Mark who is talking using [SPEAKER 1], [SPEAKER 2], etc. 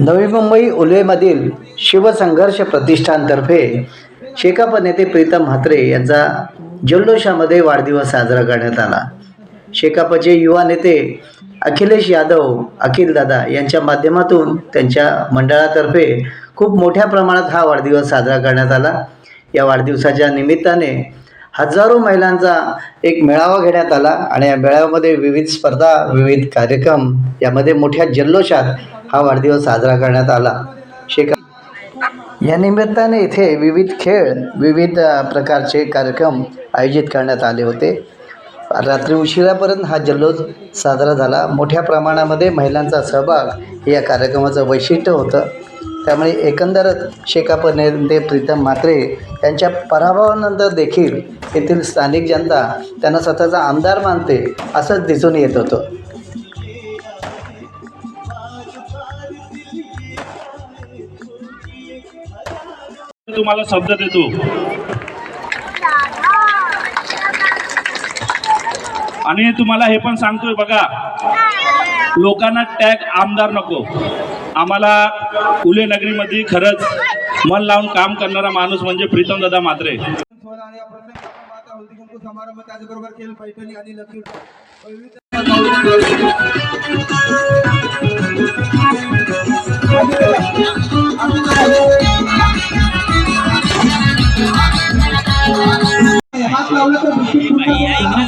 [SPEAKER 1] नवी मुंबई उलवेमधील शिवसंघर्ष प्रतिष्ठानतर्फे शेकाप नेते प्रीतम म्हात्रे यांचा जल्लोषामध्ये वाढदिवस साजरा करण्यात आला. शेकापचे युवा नेते अखिलेश यादव अखिलदादा यांच्या माध्यमातून त्यांच्या मंडळातर्फे खूप मोठ्या प्रमाणात हा वाढदिवस साजरा करण्यात आला. या वाढदिवसाच्या निमित्ताने हजारो महिलांचा एक मेळावा घेण्यात आला आणि या मेळाव्यामध्ये विविध स्पर्धा विविध कार्यक्रम यामध्ये मोठ्या जल्लोषात हा वाढदिवस साजरा करण्यात आला. शेखा या निमित्ताने इथे विविध खेळ विविध प्रकारचे कार्यक्रम आयोजित करण्यात आले होते. रात्री उशिरापर्यंत हा जल्लोष साजरा झाला. मोठ्या प्रमाणामध्ये महिलांचा सहभाग हे या कार्यक्रमाचं वैशिष्ट्य होतं. त्यामुळे एकंदरच शेखा नेते प्रीतम म्हात्रे यांच्या पराभवानंतर देखील येथील स्थानिक जनता त्यांना स्वतःचा आमदार मानते असंच दिसून येत होतं.
[SPEAKER 2] तुम्हाला शब्द देतो. आणि तुम्हाला हे पण सांगतोय बघा लोकांना टॅग आमदार नको. आम्हाला उले नगरीमध्ये खरंच मन लावून काम करणारा माणूस म्हणजे प्रीतम दादा मात्रे
[SPEAKER 3] समारंभ